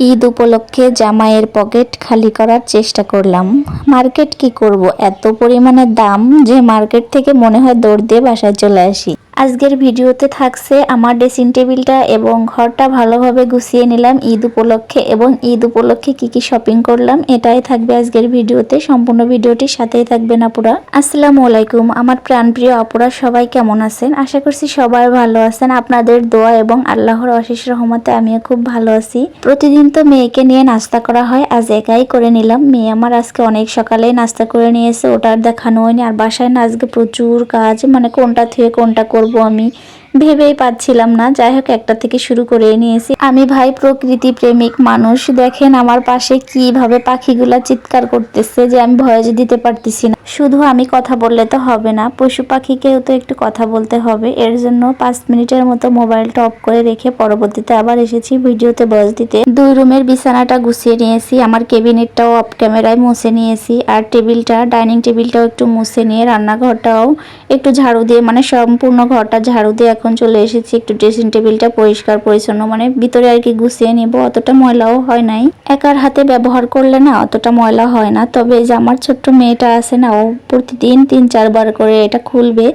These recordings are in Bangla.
ঈদ উপলক্ষে জামাইয়ের পকেট খালি করার চেষ্টা করলাম। মার্কেট কি করব? এত পরিমাণে দাম যে মার্কেট থেকে মনে হয় দৌড় দিয়ে বাসায় চলে আসি। আজকের ভিডিওতে থাকছে আমার ড্রেসিং টেবিলটা এবং ঘরটা ভালোভাবে গুছিয়ে নিলাম ঈদ উপলক্ষে এবং ঈদ উপলক্ষে কি কি শপিং করলাম এটাই থাকবে আজকের ভিডিওতে। সম্পূর্ণ ভিডিওটির সাথেই থাকবেন আপুরা। আসসালামু আলাইকুম। আমার প্রাণপ্রিয় আপুরা, সবাই কেমন আছেন? আশা করছি সবাই ভালো আছেন। আপনাদের দোয়া এবং আল্লাহর অশেষ রহমতে আমিও খুব ভালো আছি। প্রতিদিন তো মেয়েকে নিয়ে নাস্তা করা হয়, আজ একাই করে নিলাম। মেয়ে আমার আজকে অনেক সকালে নাস্তা করে নিয়েছে, ওটা আর দেখানো হয়নি। আর বাসায় না, আজকে প্রচুর কাজ মানে কোনটা থেকে কোনটা করব আমি। ভেবেই পাচ্ছিলাম না। যাই হোক, একটা থেকে শুরু করে নিয়েছি। আমি ভাই প্রকৃতি প্রেমিক মানুষ। দেখেন আমার পাশে কীভাবে পাখিগুলা চিৎকার করতেছে যে আমি ভয়েস দিতে পারতেছি না। শুধু আমি কথা বললে তো হবে না, পশু পাখিকেও তো একটু কথা বলতে হবে। এর জন্য পাঁচ মিনিটের মতো মোবাইলটা অফ করে রেখে পরবর্তীতে আবার এসেছি ভিডিওতে বয়স দিতে। দুই রুমের বিছানাটা গুছিয়ে নিয়েছি, আমার কেবিনেটটাও অফ ক্যামেরায় মুছে নিয়েছি আর টেবিলটা, ডাইনিং টেবিলটাও একটু মুছে নিয়ে রান্নাঘরটাও একটু ঝাড়ু দিয়ে মানে সম্পূর্ণ ঘরটা ঝাড়ু দিয়ে এখন চলে এসেছি একটু ড্রেসিং টেবিলটা পরিষ্কার, পরিচ্ছন্ন মানে ভিতরে আর কি গুছিয়ে নিব। অতটা ময়লাও হয় নাই। একার হাতে ব্যবহার করলে না অতটা ময়লা হয় না। তবে যে আমার ছোট্ট মেয়েটা আছে না, ও প্রতিদিন তিন চারবার করে এটা খুলবে।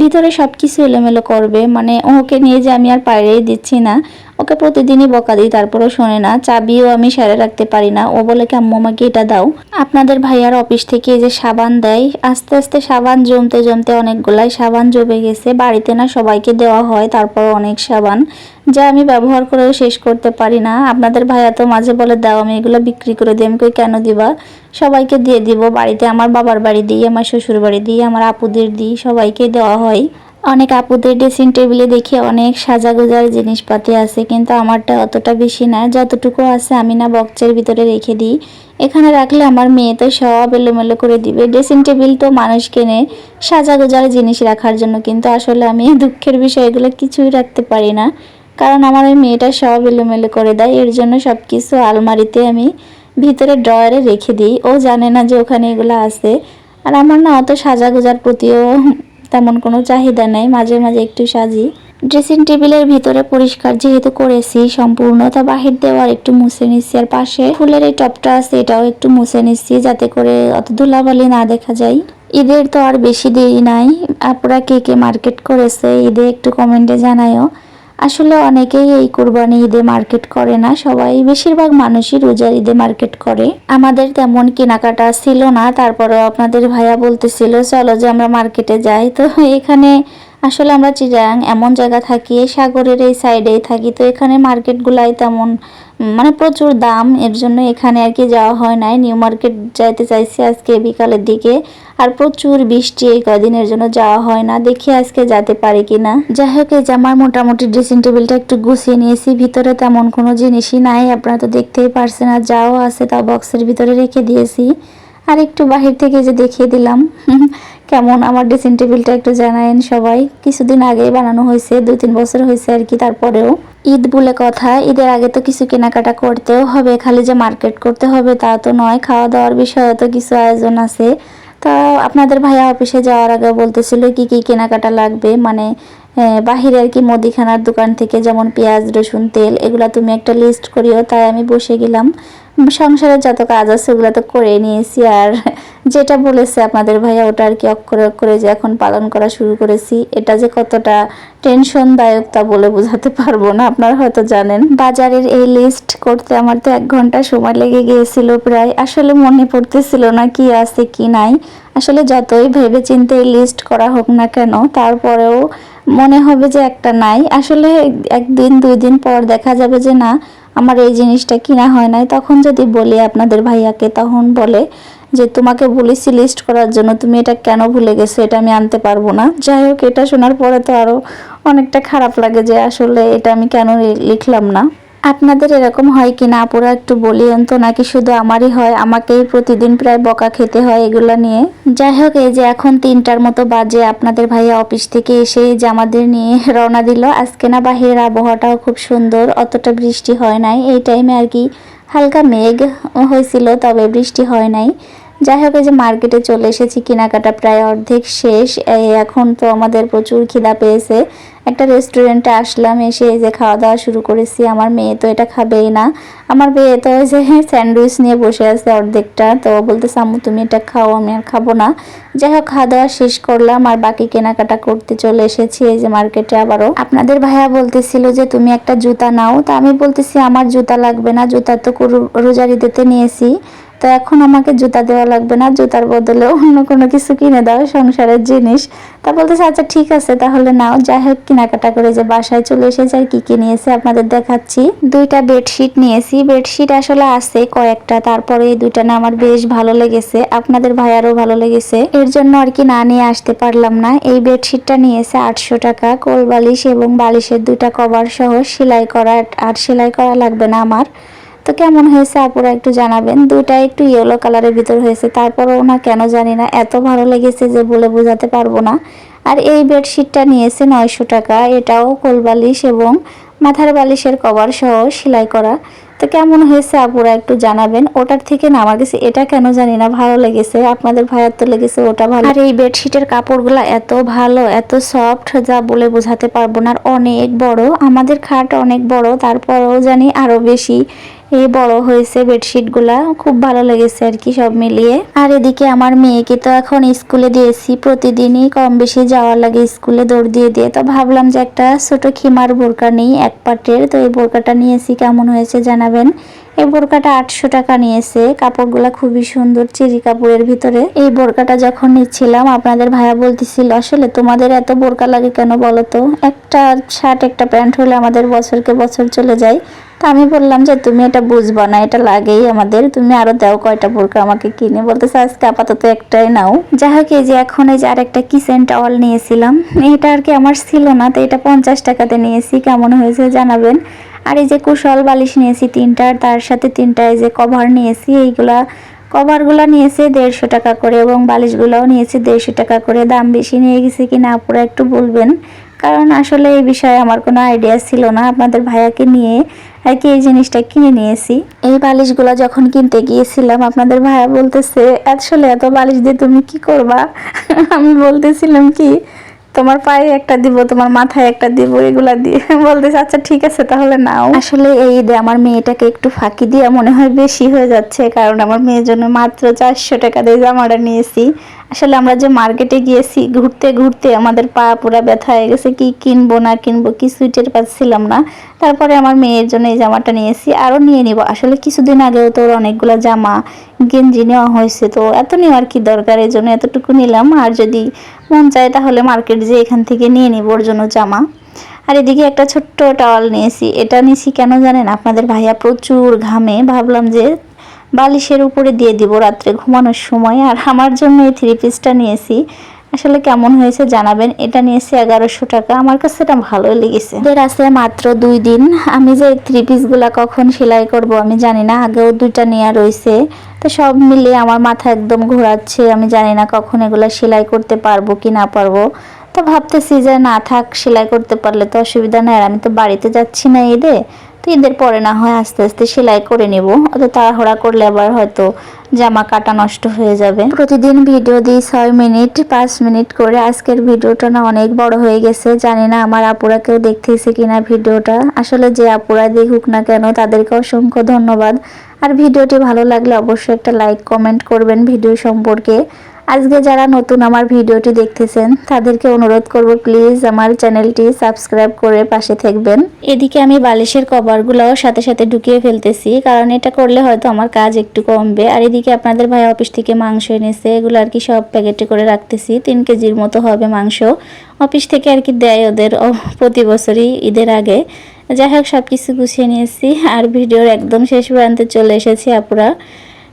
ভিতরে সব কিছু এলোমেলো করবে। মানে ওকে নিয়ে যে আমি আর পাইরেই দিচ্ছি না। ওকে প্রতিদিনই বকা দিই, তারপরেও শোনে না। চাবিও আমি সেরে রাখতে পারি না। ও বলে আম্মু, আমাকে এটা দাও। আপনাদের ভাইয়ার অফিস থেকে যে সাবান দেয়, আস্তে আস্তে সাবান জমতে জমতে অনেকগুলাই সাবান জমে গেছে। বাড়িতে না সবাইকে দেওয়া হয়, তারপর অনেক সাবান, যা আমি ব্যবহার করেও শেষ করতে পারি না। আপনাদের ভাইয়া তো মাঝে বলে, দাও, আমি এগুলো বিক্রি করে দিই। আমি কেন দিবা? সবাইকে দিয়ে দিব। বাড়িতে আমার বাবার বাড়ি দিই, আমার শ্বশুর বাড়ি দিই, আমার আপুদের দিই, সবাইকে দেওয়া হয়। অনেক আপুদের ড্রেসিং টেবিলে দেখি অনেক সাজাগোজার জিনিসপাতি আছে, কিন্তু আমারটা অতটা বেশি না। যতটুকু আছে আমি না বক্সের ভিতরে রেখে দিই। এখানে রাখলে আমার মেয়ে তো সব এলোমেলো করে দিবে। ড্রেসিং টেবিল তো মানুষ কেনে সাজাগোজার জিনিস রাখার জন্য, কিন্তু আসলে আমি দুঃখের বিষয় এগুলো কিছুই রাখতে পারি না। কারণ আমার ওই মেয়েটা সব এলোমেলো করে দেয়, এর জন্য সব কিছু আলমারিতে আমি ভিতরে ড্রয়ারে রেখে দিই। ও জানে না যে ওখানে এগুলো আছে। আর আমার না অত সাজাগোজার প্রতিও তেমন কোনো চাহিদা নেই, মাঝে মাঝে একটু সাজি। ড্রেসিং টেবিলের ভিতরে পরিষ্কার যেহেতু করেছি, সম্পূর্ণ তা বাহির দেওয়ার একটু মুছে নিচ্ছি। আর পাশে ফুলের এই টপটা আছে, এটাও একটু মুছে নিচ্ছি যাতে করে অত ধুলাবালি না দেখা যায়। ঈদের তো আর বেশি দেরি নাই। আপুরা কে কে মার্কেট করেছে, ঈদে একটু কমেন্টে জানায়ও। আসলে অনেকেই এই কোরবানি ঈদে মার্কেট করে না। সবাই বেশিরভাগ মানুষই রোজার ঈদে মার্কেট করে। আমাদের তেমন কেনাকাটা ছিল না, তারপরেও আপনাদের ভাইয়া বলতেছিল, চলো যে আমরা মার্কেটে যাই। তো এখানে আসলে আমরা চিরাং এমন জায়গা থাকি, সাগরের এই সাইডেই থাকি। তো এখানে মার্কেটগুলাই তেমন মানে প্রচুর দাম। এর জন্য এখানে আর কি যাওয়া হয় নাই। নিউ মার্কেট যাইতে চাইছি আজকে বিকালের দিকে। আর প্রচুর বৃষ্টি এই কদিনের জন্য যাওয়া হয় না। দেখি আজকে যেতে পারি কিনা। যাই হোক, এই যে আমার মোটামুটি ড্রেসিং টেবিলটা একটু গুছিয়ে নিয়েছি। ভিতরে তেমন কোনো জিনিসই নাই, আপনারা তো দেখতেই পারছেন। আর যাও আছে তা বক্সের ভিতরে রেখে দিয়েছি। আর একটু বাহির থেকে যে দেখিয়ে দিলাম, কেমন আমার ড্রেসিং টেবিলটা একটু জানায়েন সবাই। কিছুদিন আগেই বানানো হয়েছে, দুই তিন বছর হয়েছে আর কি তারপরেও। ঈদ বলে কথা, ঈদের আগে তো কিছু কেনাকাটা করতেও হবে, খালি যে মার্কেট করতে হবে তা তো নয় খাওয়া দাওয়ার বিষয়ে তো কিছু আয়োজন আছে। তা আপনাদের ভাইয়া অফিসে যাওয়ার আগে বলতেছিল কি কি কেনাকাটা লাগবে? মানে বাহিরে আর কি মুদিখানার দোকান থেকে যেমন পেঁয়াজ, রসুন, তেল, এগুলা তুমি একটা লিস্ট করিও। তাই আমি বসে গেলাম। সংসারের যত কাজ আছে ওগুলো তো করে নিয়েছি আর যেটা বলেছে আপনাদের ভাইয়া, ওটা আর কি অক্ষরে অক্ষরে যে এখন পালন করা শুরু করেছি, এটা যে কতটা টেনশনদায়ক তা বলে বোঝাতে পারব না। আপনারা হয়তো জানেন, বাজারের এই লিস্ট করতে আমার তো এক ঘণ্টা সময় লেগে গিয়েছিল প্রায়। আসলে মনে পড়তেছিল না কি আছে, কি নাই। আসলে যতই ভেবে চিন্তে লিস্ট করা হোক না কেন, তারপরেও মনে হবে যে একটা নাই। আসলে একদিন দুই দিন পর দেখা যাবে যে না, আমার এই জিনিসটা কিনা হয় নাই। তখন যদি বলি আপনাদের ভাইয়াকে, তখন বলে যে তোমাকে বলেছি লিস্ট করার জন্য, তুমি এটা কেন ভুলে গেছো এটা আমি আনতে পারব না। যাই হোক, এটা শোনার পরে তো আরও অনেকটা খারাপ লাগে যে আসলে এটা আমি কেন লিখলাম না। আপনাদের এরকম হয় কি না? আপুরা একটু বলিয়েন তো, নাকি শুধু আমারই হয়? আমাকেই প্রতিদিন প্রায় বকা খেতে হয় এগুলো নিয়ে। যাই হোক, এই যে এখন তিনটার মতো বাজে, আপনাদের ভাইয়া অফিস থেকে এসে আমাদের নিয়ে রওনা দিল। আজকে না বাহিরের আবহাওয়াটাও খুব সুন্দর, অতটা বৃষ্টি হয় নাই। এই টাইমে আর কি হালকা মেঘ হয়েছিল, তবে বৃষ্টি হয় নাই। যাই হোক, এই যে মার্কেটে চলে এসেছি, কেনাকাটা প্রায় অর্ধেক শেষ। এখন তো আমাদের প্রচুর খিদা পেয়েছে। একটা রেস্টুরেন্টে আসলাম, এসে এই যে খাওয়া দাওয়া শুরু করেছি। আমার মেয়ে তো এটা খাবেই না। আমার মেয়ে তো ওই যে স্যান্ডউইচ নিয়ে বসে আছে অর্ধেকটা। তো বলতে সামু তুমি এটা খাও, আমি আর খাব না। যাই হোক, খাওয়া দাওয়া শেষ করলাম আর বাকি কেনাকাটা করতে চলে এসেছি এই যে মার্কেটে আবারও। আপনাদের ভাইয়া বলতেছিল যে, তুমি একটা জুতা নাও। তা আমি বলতেছি, আমার জুতা লাগবে না। জুতা তো রোজার ঈদেতে নিয়েছি। তো এখন আমাকে জুতা দেওয়া লাগবে না, জুতার বদলে অন্য কোনো কিছু কিনে দাও, সংসারের জিনিস। তা বলতেছে আচ্ছা ঠিক আছে, তাহলে নাও। যাই হোক, কেনাকাটা করে যে বাসায় চলে এসেছে আর কি কি নিয়েছে আপনাদের দেখাচ্ছি। দুইটা বেডশিট নিয়েছি, বেডশিট আসলে আছে কয়েকটা, তারপরে এই দুইটা না আমার বেশ ভালো লেগেছে, আপনাদের ভাইয়ারও ভালো লেগেছে। এর জন্য আর কি না নিয়ে আসতে পারলাম না। এই বেডশিটটা নিয়েছে আটশো টাকা কোল বালিশ এবং বালিশের দুইটা কভার সহ, সেলাই করা, আর সেলাই করা লাগবে না আমার। তো কেমন হয়েছে? আপুরা একটু জানাবেন। দুইটা একটু ইয়েলো কালারের ভিতর হয়েছে। তারপরেও না কেন জানি না, এত ভালো লেগেছে যে বলে বোঝাতে পারব না। আর এই বেডশিটটা নিয়েছে নয়শো টাকা। এটাও কোলবালিশ এবং মাথার বালিশের কভার সহ সেলাই করা। তো কেমন হয়েছে আপুরা একটু জানাবেন। ওটার থেকে না আমার কাছে এটা কেন জানি না, ভালো লেগেছে। আপনাদের ভাইয়ার তো লেগেছে, ওটা ভালো। আর এই বেডশিটের কাপড়গুলো এত ভালো, এত সফট যা বলে বোঝাতে পারব না। আর অনেক বড়, আমাদের খাট অনেক বড়, তারপরেও জানি আরও বেশি। এই বড় হয়েছে বেডশিটগুলা খুব ভালো লেগেছে আর কি সব মিলিয়ে। আর এদিকে আমার মেয়েকে তো এখন স্কুলে দিয়েছি, প্রতিদিনই কম বেশি যাওয়ার লাগে স্কুলে দৌড় দিয়ে দিয়ে। তো ভাবলাম যে একটা ছোট খিমার বোরকা নেই, এক পাটের। তো এই বোরকাটা নিয়েছি, কেমন হয়েছে জানাবেন? এই বোরকাটা আটশো টাকা নিয়েছে, কাপড়গুলা খুবই সুন্দর চিরি কাপড়ের ভিতরে। এই বোরকাটা যখন নিচ্ছিলাম, আপনাদের ভাইয়া বলতেছিল, আসলে তোমাদের এত বোরকা লাগে কেন বলো তো? একটা শার্ট, একটা প্যান্ট হলে আমাদের বছরকে বছর চলে যায়। তা আমি বললাম যে, তুমি এটা বুঝবা না, এটা লাগেই আমাদের। তুমি আরও দাও কয়টা বোরকা আমাকে কিনে। বলতেছে, আজকে আপাতত একটাই নাও। যাই হোক, এই যে এখন এই যে আর একটা কিচেন টাওয়াল নিয়েছিলাম, এটা আর কি আমার ছিল না, তো এটা পঞ্চাশ টাকাতে নিয়েছি, কেমন হয়েছে জানাবেন। আর এই যে কুশল বালিশ নিয়েছি তিনটার তার সাথে তিনটা এই যে কভার নিয়েছি, এইগুলা কভারগুলো নিয়েছে দেড়শো টাকা করে এবং বালিশগুলোও নিয়েছে দেড়শো টাকা করে। দাম বেশি নিয়ে গেছে কিনা আপুরা একটু বলবেন। কারণ আসলে এই বিষয়ে আমার কোনো আইডিয়া ছিল না। আপনাদের ভাইয়াকে নিয়ে আর কি এই জিনিসটা কিনে নিয়েছি। এই বালিশগুলো যখন কিনতে গিয়েছিলাম, আপনাদের ভাইয়া বলতেছে, আসলে এত বালিশ দিয়ে তুমি কি করবা? আমি বলতেছিলাম কি, তোমার পায়ে একটা দিব, তোমার মাথায় একটা দিব, এগুলা দিয়ে। বলতেছে আচ্ছা ঠিক আছে, তাহলে নাও। আসলে এই ঈদে আমার মেয়েটাকে একটু ফাঁকি দিয়ে মনে হয় বেশি হয়ে যাচ্ছে, কারণ আমার মেয়ের জন্য মাত্র চারশো টাকা দিয়ে জামাটা নিয়েছি। আসলে আমরা যে মার্কেটে গিয়েছি, ঘুরতে ঘুরতে আমাদের পা পুরা ব্যথা হয়ে গেছে, কি কিনবো না কিনবো কি সুইটের পাচ্ছিলাম না। তারপরে আমার মেয়ের জন্য এই জামাটা নিয়েছি আরও নিয়ে নিব। আসলে কিছুদিন আগেও তোর অনেকগুলো জামা, গেঞ্জি নেওয়া হয়েছে, তো এত নেওয়ার কি দরকার? এই জন্য এতটুকু নিলাম। আর যদি মন চায় তাহলে মার্কেট যে এখান থেকে নিয়ে নিব ওর জন্য জামা। আর এদিকে একটা ছোট্ট টাওয়াল নিয়েছি, এটা নিয়েছি কেন জানেন? আপনাদের ভাইয়া প্রচুর ঘামে, ভাবলাম যে বালিশের উপরে দিয়ে দিব রাত্রে ঘুমানোর সময়। আর আমার জন্য এই থ্রি পিসটা নিয়েছি। আসলে কেমন হয়েছে জানাবেন। এটা নিয়েছি এগারোশো টাকা। আমার কাছে এটা ভালোই লেগেছে। এর আছে মাত্র দুই দিন। আমি যে থ্রি পিসগুলা কখন সেলাই করব আমি জানি না। আগেও দুইটা নেওয়া রয়েছে। তো সব মিলিয়ে আমার মাথা একদম ঘোরাচ্ছে। আমি জানি না কখন এগুলা সেলাই করতে পারব কি না পারব। তো ভাবতেছি যে না থাক, সেলাই করতে পারলে তো অসুবিধা নেই। আর আমি তো বাড়িতে যাচ্ছি না ঈদে। ঈদের পরে না হয় আস্তে আস্তে সেলাই করে নেব। অত তাড়াহুড়া করলে আবার হয়তো জামা কাটা নষ্ট হয়ে যাবে। প্রতিদিন ভিডিও দিই ছয় মিনিট, পাঁচ মিনিট করে। আজকের ভিডিওটা না অনেক বড় হয়ে গেছে। জানি না আমার আপুরা কেউ দেখতেছে কিনা ভিডিওটা। আসলে যে আপুরা দেখুক না কেন তাদেরকে অসংখ্য ধন্যবাদ। আর ভিডিওটি ভালো লাগলে অবশ্যই একটা লাইক, কমেন্ট করবেন ভিডিও সম্পর্কে। আজকে যারা নতুন আমার ভিডিওটি দেখতেছেন, তাদেরকে অনুরোধ করব প্লিজ আমার চ্যানেলটি সাবস্ক্রাইব করে পাশে থাকবেন। এদিকে আমি বালিশের কভারগুলোও সাথে সাথে ঢুকিয়ে ফেলতেছি, কারণ এটা করলে হয়তো আমার কাজ একটু কমবে। আর এদিকে আপনাদের ভাই অফিস থেকে মাংস এনেছে, এগুলো আর কি সব প্যাকেটে করে রাখতেছি। তিন কেজির মতো হবে মাংস। অফিস থেকে আর কি দেয় ওদের প্রতি বছরই ঈদের আগে। যাই হোক সব কিছু গুছিয়ে নিয়েছি, আর ভিডিওর একদম শেষ প্রান্তে চলে এসেছি আপুরা।